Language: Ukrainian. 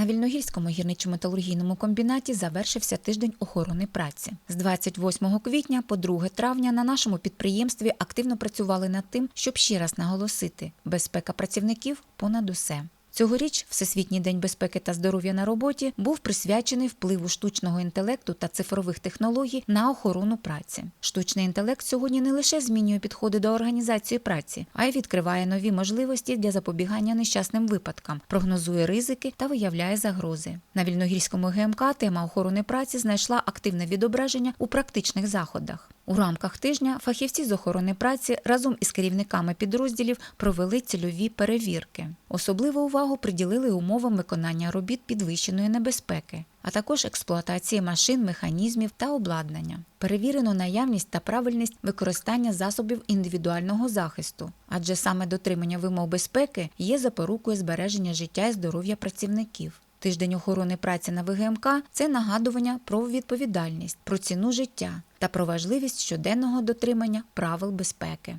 На Вільногірському гірничо-металургійному комбінаті завершився тиждень охорони праці. З 28 квітня по 2 травня на нашому підприємстві активно працювали над тим, щоб ще раз наголосити: безпека працівників понад усе. Цьогоріч Всесвітній день безпеки та здоров'я на роботі був присвячений впливу штучного інтелекту та цифрових технологій на охорону праці. Штучний інтелект сьогодні не лише змінює підходи до організації праці, а й відкриває нові можливості для запобігання нещасним випадкам, прогнозує ризики та виявляє загрози. На вільногірському ГМК тема охорони праці знайшла активне відображення у практичних заходах. У рамках тижня фахівці з охорони праці разом із керівниками підрозділів провели цільові перевірки. Особливу увагу приділили умовам виконання робіт підвищеної небезпеки, а також експлуатації машин, механізмів та обладнання. Перевірено наявність та правильність використання засобів індивідуального захисту, адже саме дотримання вимог безпеки є запорукою збереження життя і здоров'я працівників. Тиждень охорони праці на ВГМК це нагадування про відповідальність, про ціну життя та про важливість щоденного дотримання правил безпеки.